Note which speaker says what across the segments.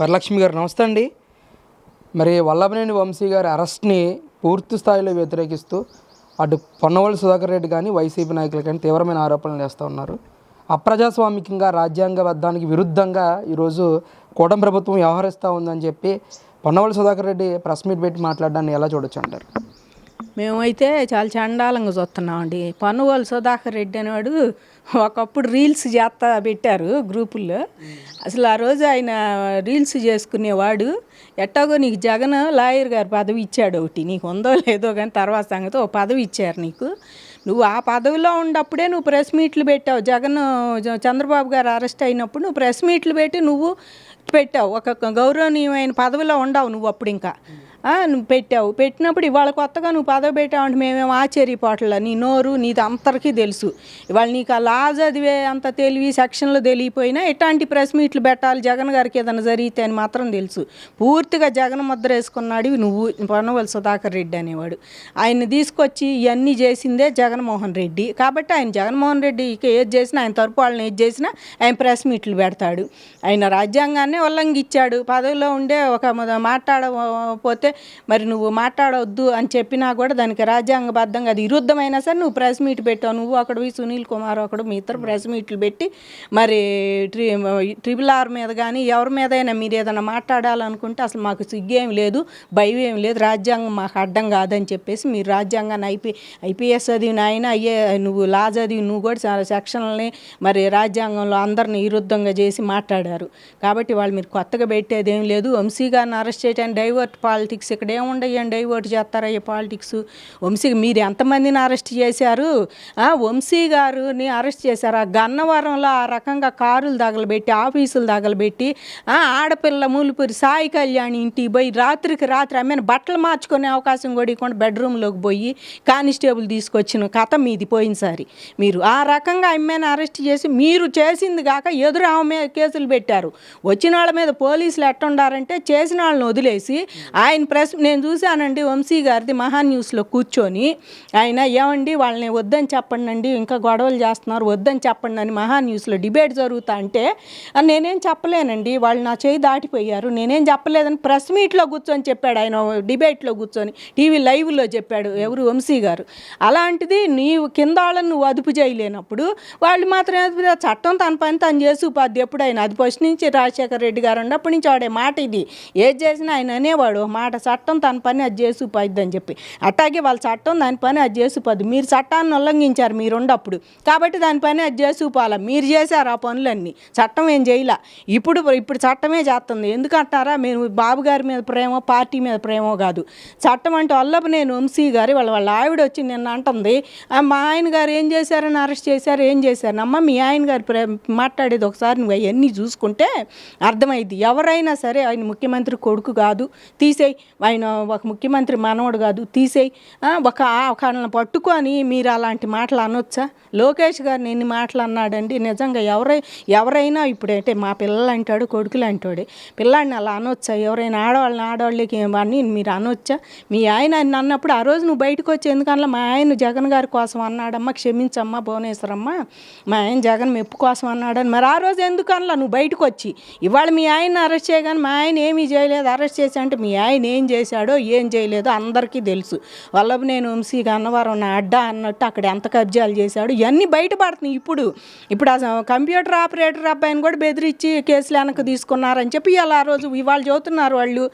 Speaker 1: వరలక్ష్మి గారు నమస్తే అండి. మరి వల్లభనేని వంశీ గారి అరెస్ట్ని పూర్తి స్థాయిలో వ్యతిరేకిస్తూ అటు పొన్నవల్లి సుధాకర్ రెడ్డి కానీ వైసీపీ నాయకులు కానీ తీవ్రమైన ఆరోపణలు చేస్తూ ఉన్నారు. అప్రజాస్వామికంగా రాజ్యాంగబద్ధానికి విరుద్ధంగా ఈరోజు కూటం ప్రభుత్వం వ్యవహరిస్తూ ఉందని చెప్పి పొన్నవల్లి సుధాకర్ రెడ్డి ప్రెస్ మీట్ పెట్టి మాట్లాడడాన్ని ఎలా చూడొచ్చు అంటారు?
Speaker 2: మేమైతే చాలా చండాలంగా చూస్తున్నామండి. పన్నువాళ్ళు సుధాకర్ రెడ్డి అనేవాడు ఒకప్పుడు రీల్స్ చేస్తా పెట్టారు గ్రూపుల్లో. అసలు ఆ రోజు ఆయన రీల్స్ చేసుకునేవాడు ఎట్టాగో నీకు జగన్ లాయర్ గారు పదవి ఇచ్చాడు ఒకటి నీకు ఉందో లేదో కానీ తర్వాత సంగతి ఓ పదవి ఇచ్చారు నీకు. నువ్వు ఆ పదవిలో ఉన్నప్పుడే నువ్వు ప్రెస్ మీట్లు పెట్టావు. జగన్ చంద్రబాబు గారు అరెస్ట్ అయినప్పుడు నువ్వు ప్రెస్ మీట్లు పెట్టి నువ్వు పెట్టావు. ఒక గౌరవనీయమైన పదవిలో ఉండవు నువ్వు అప్పుడు ఇంకా. నువ్వు పెట్టావు. పెట్టినప్పుడు ఇవాళ కొత్తగా నువ్వు పదవి పెట్టావు అంటే మేమేం ఆశ్చర్యపోవట్లే నీ నోరు నీది అందరికీ తెలుసు. ఇవాళ నీకు ఆ లా చదివే అంత తెలివి సెక్షన్లో తెలియపోయినా ఎట్లాంటి ప్రెస్ మీట్లు పెట్టాలి జగన్ గారికి ఏదైనా జరిగితే అని మాత్రం తెలుసు. పూర్తిగా జగన్ ముద్ర వేసుకున్నాడు నువ్వు పొన్నవల్ సుధాకర్ రెడ్డి అనేవాడు. ఆయన తీసుకొచ్చి ఇవన్నీ చేసిందే జగన్మోహన్ రెడ్డి. కాబట్టి ఆయన జగన్మోహన్ రెడ్డి ఏది చేసినా ఆయన తరపు వాళ్ళని ఏది చేసినా ఆయన ప్రెస్ మీట్లు పెడతాడు. ఆయన రాజ్యాంగాన్ని ఉల్లంఘించాడు. పదవిలో ఉండే ఒక మాట్లాడకపోతే మరి నువ్వు మాట్లాడవద్దు అని చెప్పినా కూడా దానికి రాజ్యాంగబద్ధంగా అది విరుద్ధమైనా సరే నువ్వు ప్రెస్ మీట్ పెట్టావు. నువ్వు అక్కడివి సునీల్ కుమార్ ఒకడు మీ ఇద్దరు ప్రెస్ మీట్లు పెట్టి మరి ట్రి ట్రిపుల్ ఆర్ మీద కానీ ఎవరి మీదైనా మీరు ఏదైనా మాట్లాడాలనుకుంటే అసలు మాకు సిగ్గేం లేదు భయం ఏం లేదు రాజ్యాంగం మాకు అడ్డం కాదని చెప్పేసి మీరు రాజ్యాంగాన్ని ఐపీ ఐపీఎస్ చదివిన ఆయన అయ్యే నువ్వు లా చదివి నువ్వు కూడా చాలా సెక్షన్లని మరి రాజ్యాంగంలో అందరిని విరుద్ధంగా చేసి మాట్లాడారు. కాబట్టి వాళ్ళు మీరు కొత్తగా పెట్టేది ఏం లేదు. వంశీ గారిని అరెస్ట్ చేయడానికి డైవర్ట్ పాలిటిక్స్ ఇక్కడ ఏముండయ్యండి డైవర్ట్ ఈ పాలిటిక్స్ వంశీ మీరు ఎంతమందిని అరెస్ట్ చేశారు? వంశీ గారిని అరెస్ట్ చేశారు. ఆ గన్నవరంలో ఆ రకంగా కారులు తగలబెట్టి ఆఫీసులు తగలబెట్టి ఆడపిల్ల మూలిపూరి సాయి కళ్యాణి ఇంటికి పోయి రాత్రికి రాత్రి ఆమెను బట్టలు మార్చుకునే అవకాశం కూడా ఇవ్వకుండా బెడ్రూమ్లోకి పోయి కానిస్టేబుల్ తీసుకొచ్చిన కథ మీది పోయినసారి. మీరు ఆ రకంగా ఆమెను అరెస్ట్ చేసి మీరు చేసింది కాక ఎదురు ఆమె మీద కేసులు పెట్టారు. వచ్చిన వాళ్ళ మీద పోలీసులు ఎట్టుండారంటే చేసిన వాళ్ళని వదిలేసి ఆయన ప్రెస్ నేను చూశానండి వంశీ గారిది మహా న్యూస్లో కూర్చొని. ఆయన ఏమండి వాళ్ళని వద్దని చెప్పండి ఇంకా గొడవలు చేస్తున్నారు వద్దని చెప్పండి అని మహా న్యూస్లో డిబేట్ జరుగుతా అంటే నేనేం చెప్పలేనండి వాళ్ళు నా చేయి దాటిపోయారు నేనేం చెప్పలేదని ప్రెస్ మీట్లో కూర్చొని చెప్పాడు ఆయన డిబేట్లో కూర్చొని టీవీ లైవ్లో చెప్పాడు ఎవరు వంశీ గారు. అలాంటిది నీవు కింద వాళ్ళని నువ్వు అదుపు చేయలేనప్పుడు వాళ్ళు మాత్రం చట్టం తన పని తను చేసి ఉపాధి ఎప్పుడైనా. అది ఫస్ట్ నుంచి రాజశేఖర రెడ్డి గారు ఉన్నప్పటి నుంచి వాడే మాట ఇది. ఏది చేసినా ఆయన అనేవాడు మాట చట్టం తన పని అది చేసి అని చెప్పి. అట్లాగే వాళ్ళ చట్టం దాని పని అది చేసి మీరు చట్టాన్ని ఉల్లంఘించారు మీరు ఉండప్పుడు కాబట్టి దాని పని అది చేసి మీరు చేశారు ఆ పనులన్నీ. చట్టం ఏం చేయలే? ఇప్పుడు ఇప్పుడు చట్టమే చేస్తుంది. ఎందుకంటారా? మేము బాబు గారి మీద ప్రేమ పార్టీ మీద ప్రేమో కాదు. చట్టం అంటే వల్లపు నేను వంశీ గారి వాళ్ళ వాళ్ళ ఆవిడ వచ్చి నిన్న అంటుంది మా ఆయన గారు ఏం చేశారని అరెస్ట్ చేశారు? ఏం చేశారు? అమ్మ మీ ఆయన గారు ప్రే మాట్లాడేది ఒకసారి నువ్వు అవన్నీ చూసుకుంటే అర్థమైంది ఎవరైనా సరే ఆయన ముఖ్యమంత్రి కొడుకు కాదు. తీసేయి. ఆయన ఒక ముఖ్యమంత్రి మనవడు కాదు తీసేయి. ఒక ఒకళ్ళని పట్టుకొని మీరు అలాంటి మాటలు అనొచ్చా? లోకేష్ గారిని ఎన్ని మాటలు అన్నాడండి? నిజంగా ఎవరై ఎవరైనా ఇప్పుడు అంటే మా పిల్లలు అంటాడు కొడుకులు అంటాడు పిల్లాడిని అలా అనొచ్చా? ఎవరైనా ఆడవాళ్ళని ఆడవాళ్ళకి అని మీరు అనొచ్చా? మీ ఆయన అన్నప్పుడు ఆ రోజు నువ్వు బయటకు వచ్చి ఎందుకన్నా మా ఆయన జగన్ గారి కోసం అన్నాడమ్మా క్షమించమ్మా భువనేశ్వరమ్మ. మా ఆయన జగన్ మెప్పు కోసం అన్నాడని మరి ఆ రోజు ఎందుకన్నా నువ్వు బయటకు వచ్చి? ఇవాళ మీ ఆయన అరెస్ట్ చేయగానే మా ఆయన ఏమీ చేయలేదు. అరెస్ట్ చేసి అంటే మీ ఆయన ఏం చేశాడో ఏం చేయలేదో అందరికీ తెలుసు. వల్లభ నేను వంశీ గన్నవరం నా అడ్డా అన్నట్టు అక్కడ ఎంత కబ్జాలు చేశాడు ఇవన్నీ బయటపడుతున్నాయి ఇప్పుడు. ఇప్పుడు ఆ కంప్యూటర్ ఆపరేటర్ అబ్బాయిని కూడా బెదిరించి కేసులు వెనక్కి తీసుకున్నారని చెప్పి ఇలా ఆ రోజు ఇవాళ చదువుతున్నారు వాళ్ళు.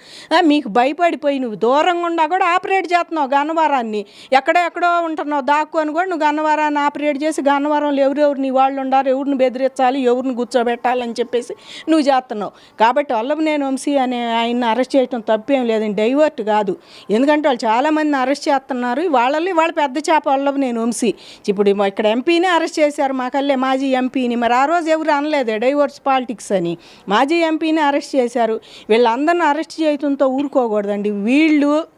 Speaker 2: మీకు భయపడిపోయి నువ్వు దూరంగా ఉండా కూడా ఆపరేట్ చేస్తున్నావు గన్నవరాన్ని. ఎక్కడో ఎక్కడో ఉంటున్నావు అని కూడా నువ్వు గన్నవరాన్ని ఆపరేట్ చేసి గన్నవరంలో ఎవరెవరు నీ వాళ్ళు ఉండారు ఎవరిని బెదిరించాలి ఎవరిని కూర్చోబెట్టాలని చెప్పేసి నువ్వు చేస్తున్నావు. కాబట్టి వల్లభ నేను వంశీ అనే ఆయన్ని అరెస్ట్ చేయడం తప్పేం లేదు నేను డైవర్ట్ కాదు. ఎందుకంటే వాళ్ళు చాలామందిని అరెస్ట్ చేస్తున్నారు. వాళ్ళని వాళ్ళ పెద్ద చేప వల్లభ నేను వంశీ. ఇప్పుడు ఇక్కడ ఎంపీని అరెస్ట్ చేశారు మాకల్లే మాజీ ఎంపీని. మరి ఆ రోజు ఎవరు అనలేదు డైవర్స్ పాలిటిక్స్ అని. మాజీ ఎంపీని అరెస్ట్ చేశారు. వీళ్ళందరిని అరెస్ట్ చేయడంతో ఊరుకోకూడదండి. వీళ్ళు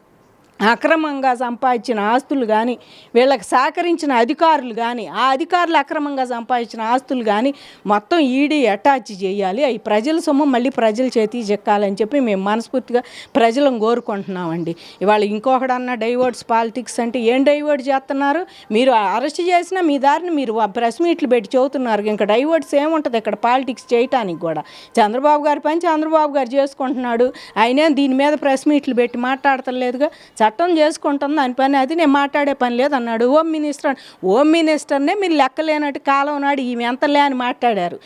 Speaker 2: అక్రమంగా సంపాదించిన ఆస్తులు కానీ వీళ్ళకి సహకరించిన అధికారులు కానీ ఆ అధికారులు అక్రమంగా సంపాదించిన ఆస్తులు కానీ మొత్తం ఈడీ అటాచ్ చేయాలి. అవి ప్రజల సొమ్ము మళ్ళీ ప్రజల చేతికి చెక్కాలని చెప్పి మేము మనస్ఫూర్తిగా ప్రజలను కోరుకుంటున్నామండి. ఇవాళ ఇంకొకడన్నా డైవర్ట్స్ పాలిటిక్స్ అంటే ఏం డైవర్ట్ చేస్తున్నారు? మీరు అరెస్ట్ చేసినా మీ దారిని మీరు ప్రెస్ మీట్లు పెట్టి చెబుతున్నారు. ఇంకా డైవర్ట్స్ ఏముంటుంది ఇక్కడ పాలిటిక్స్ చేయటానికి కూడా? చంద్రబాబు గారి పని చంద్రబాబు గారు చేసుకుంటున్నాడు. ఆయనే దీని మీద ప్రెస్ మీట్లు పెట్టి మాట్లాడతలేదుగా. చట్టం చేసుకుంటుంది దాని పని. అది నేను మాట్లాడే పని లేదు అన్నాడు. హోమ్ మినిస్టర్ హోమ్ మినిస్టర్నే మీరు లెక్కలేనట్టు కాలం నాడు ఈమె ఎంతలే అని మాట్లాడారు.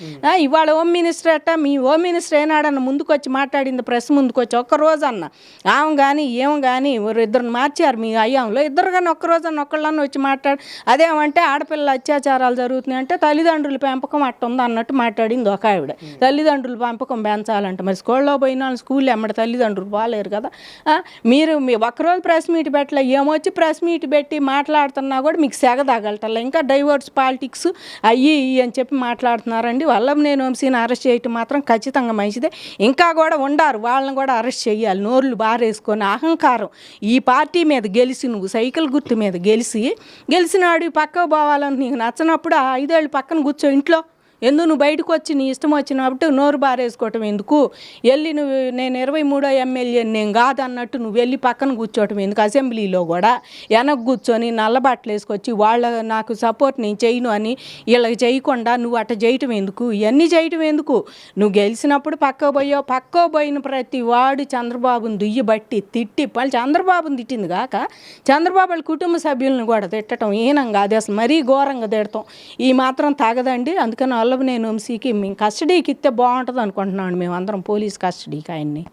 Speaker 2: ఇవాళ హోమ్ మినిస్టర్ అట్ట మీ హోమ్ మినిస్టర్ ఏనాడన్న ముందుకు వచ్చి మాట్లాడింది ప్రెస్ ముందుకు వచ్చి ఒక్క రోజు అన్న. ఆమె కానీ ఏం కానీ ఇద్దరు మార్చారు. మీ అయ్యాంలో ఇద్దరు కానీ ఒక్క రోజు అన్న ఒక్కళ్ళన్న వచ్చి మాట్లాడు అదేమంటే ఆడపిల్లల అత్యాచారాలు జరుగుతున్నాయి అంటే తల్లిదండ్రుల పెంపకం అట్ట ఉంది అన్నట్టు మాట్లాడింది ఒక ఆవిడ. తల్లిదండ్రుల పెంపకం పెంచాలంట. మరి స్కూల్లో పోయిన వాళ్ళు స్కూల్ ఎమ్మడి తల్లిదండ్రులు బాగాలేరు కదా. మీరు మీ ఒక్కరోజు ప్రెస్ మీట్ పెట్టలే ఏమొచ్చి ప్రెస్ మీట్ పెట్టి మాట్లాడుతున్నా కూడా మీకు సెగ తగలటల్లా ఇంకా డైవర్స్ పాలిటిక్స్ అయ్యి అని చెప్పి మాట్లాడుతున్నారండి. వల్ల నేను వంశీని అరెస్ట్ చేయటం మాత్రం ఖచ్చితంగా మంచిదే. ఇంకా కూడా ఉండారు వాళ్ళని కూడా అరెస్ట్ చేయాలి. నోర్లు బారేసుకొని అహంకారం. ఈ పార్టీ మీద గెలిచి నువ్వు సైకిల్ గుర్తు మీద గెలిచి గెలిచినాడు పక్కకు పోవాలని నీకు నచ్చనప్పుడు ఐదేళ్ళు పక్కన కూర్చో ఇంట్లో. ఎందుకు నువ్వు బయటకు వచ్చి నీ ఇష్టం వచ్చినప్పుడు నోరు బారేసుకోవటం ఎందుకు? వెళ్ళి నువ్వు నేను ఇరవై మూడో ఎమ్మెల్యే నేను కాదన్నట్టు నువ్వు వెళ్ళి పక్కన కూర్చోవటం ఎందుకు? అసెంబ్లీలో కూడా వెనక్కి కూర్చొని నల్ల బట్టలు వేసుకొచ్చి వాళ్ళ నాకు సపోర్ట్ నేను చేయను అని వీళ్ళకి చేయకుండా నువ్వు అట్ట చేయటం ఎందుకు? ఇవన్నీ చేయటం ఎందుకు? నువ్వు గెలిచినప్పుడు పక్క పోయావు. పక్క పోయిన ప్రతి వాడు చంద్రబాబుని దుయ్యి బట్టి తిట్టి వాళ్ళు చంద్రబాబుని తిట్టింది కాక చంద్రబాబు వాళ్ళ కుటుంబ సభ్యులను కూడా తిట్టడం ఈనంగా అది అసలు మరీ ఘోరంగా తిడతాం. ఈ మాత్రం తగదండి. అందుకని వల్లభనేని వంశీకి మేము కస్టడీకి ఇస్తే బాగుంటుంది అనుకుంటున్నాను మేము అందరం పోలీస్ కస్టడీకి ఆయన్ని.